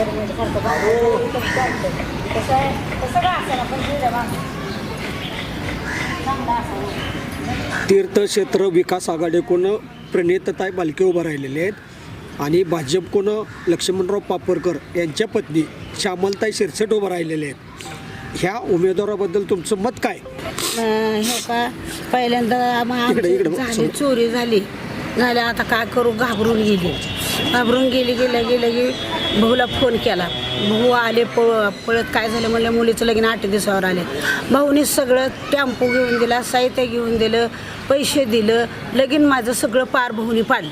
आहे तसं असेल दिलं चांगलं असावं तीर्थक्षेत्र विकास आघाडीकडून प्रणितताई बालके उभं राहिलेले आहेत. आणि भाजपकडून लक्ष्मणराव पापरकर यांच्या पत्नी श्यामलताई शिरसट उभं राहिलेले आहेत. ह्या उमेदवाराबद्दल तुमचं मत काय? हे का पहिल्यांदा इकडे, इकडे, झाली समोर. चोरी झाली. झाली आता काय करू? घाबरून गेली. घाबरून गेली गेल्या गेल्या की भाऊला फोन केला. भाऊ आले पळ पळत काय झालं म्हणलं मुलीचं लगीन आठ दिवसावर आले. भाऊनी सगळं टॅम्पो घेऊन दिला साहित्य घेऊन दिलं पैसे दिलं लगीन माझं सगळं पार भाऊनी पाडलं.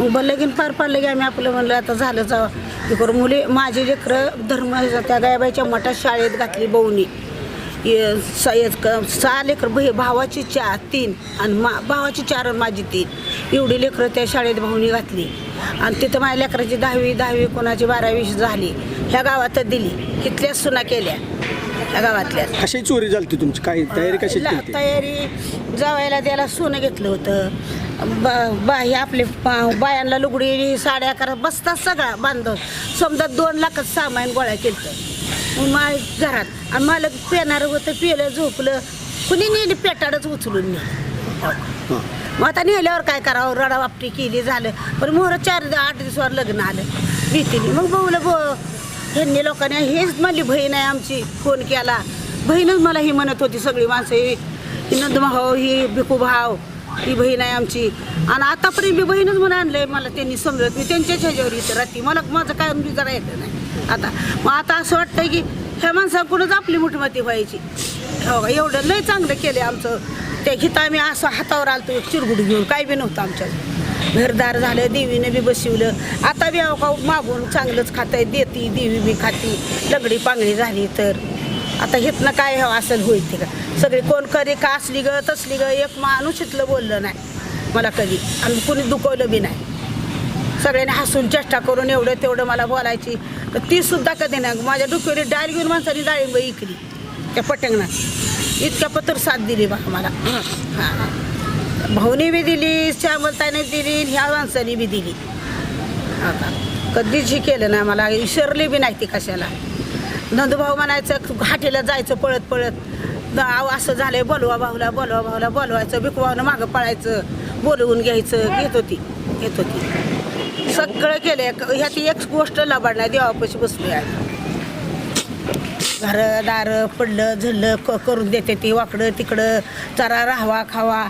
मग लगीन पार पाडलं की आम्ही आपलं म्हणलं आता झालं जावं. हे करू मुली माझे लेकरं धर्म त्या गायबाईच्या मठात शाळेत घातली भाऊनी. सहा लेकरं भे भावाची चार तीन. आणि मा भावाची चार आणि माझी तीन. एवढी लेकरं त्या शाळेत भाऊनी घातली. आणि तिथं माझ्या लेकराची दहावी दहावी कोणाची बारावी झाली. ह्या गावातच दिली. इथल्याच सुना केल्या. ह्या गावातल्या. कशी चोरी झाली होती तुमची? काय तयारी कशी तयारी जावायला त्याला सोनं घेतलं होतं. बा बा हे आपले बायांना लुगडी साड्या करा बसतात सगळा बांधून समजा दोन लाखात सामान गोळा केलं मा घरात. आणि मला पेणार होतं पेलं झोपलं. कुणी नेली पेटाडच उचलून नेलं. मग आता नेल्यावर काय करावं? रडा बापटी केली झालं. पण मोर चार आठ दिवसावर लग्न आलं. भीतीने. मग भाऊला बो ह्यांनी लोकांनी हेच म्हणली बहीण आहे आमची. फोन केला. बहीणच मला ही म्हणत होती सगळी माणसं. ही ही नंदभाऊ ही भिकू भाव ही बहीण आहे आमची. आणि आतापर्यंत मी बहीणच म्हणून आणलंय मला त्यांनी समजत मी त्यांच्याच ह्याच्यावर इथं राहते. मला माझं काय जरा येतं नाही. आता मग आता असं वाटतं की ह्या माणसाकडूनच आपली मोठमती व्हायची. हो का? एवढं लय चांगलं केलं आमचं. त्या गीता आम्ही असं हातावर आलतो एक चिरगुड घेऊन. काय बी नव्हतं आमच्या घरदार झालं देवीने बी बसवलं. आता बी अहो का मागून चांगलंच खाताय. देती देवी बी खाती. लगडी पांगडी झाली तर. आता हिथनं काय हवं असेल होईल ते का सगळे कोण करी का असली ग तसली ग एक माणूस इथलं बोललं नाही. मला कधी. आणि कुणी दुखवलं बी नाही. सगळ्यांनी हसून चेष्टा करून एवढं तेवढं मला बोलायची. तर ती सुद्धा कधी नाही. माझ्या डोक्यावर डाळ घेऊन माणसाने डाळिंब इकली त्या पटंगणात. इतक्या पत्र साथ दिली बा मला हां. भाऊनी बी दिली श्यामलताने दिली आणि ह्या माणसाने बी दिली. आता कधीच हे केलं नाही. मला विसरली बी नाही ती कशाला. नंदूभाऊ म्हणायचं घाटीला जायचं पळत पळत. आव असं झालंय बोलवा भाऊला बोलवा भाऊला बोलवायचं भिकवानं मागं पळायचं बोलवून घ्यायचं घेत होती घेत होती. सगळं केलं ती एक गोष्ट लबाड नाही देवापाशी बसलोय आहे घरं दारं पडलं झडलं क करून देते ती वाकडं तिकडं चरा राहावा खावा.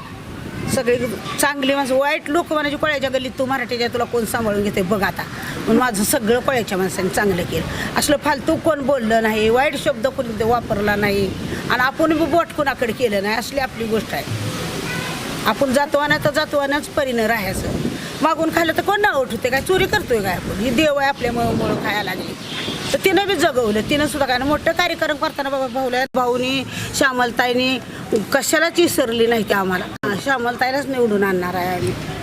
सगळे चांगली माणसं वाईट लोक म्हणायचे कोळ्याच्या गल्लीत तू मराठीच्या तुला कोण सांभाळून घेते? बघ आता. म्हणून माझं सगळं कोळ्याच्या माणसाने चांगलं केलं. असलं फालतू कोण बोललं नाही वाईट शब्द कोणी वापरला नाही. आणि आपण बोट कोणाकडे केलं नाही असली आपली गोष्ट आहे. आपण जातवाना तर जातवानाच परीनं राहायचं. मागून खाल्लं तर कोण नाव उठवते काय चोरी करतोय काय आपण? ही देव आहे आपल्यामुळं मुळं खायला लागली. तर तिनं बी जगवलं. तिनं सुद्धा काय ना मोठं कार्यक्रम करताना बाबा भाऊला भाऊनी श्यामलताईनी कशालाच विसरली नाही ते आम्हाला. हा, श्यामलताईलाच निवडून आणणार आहे आम्ही.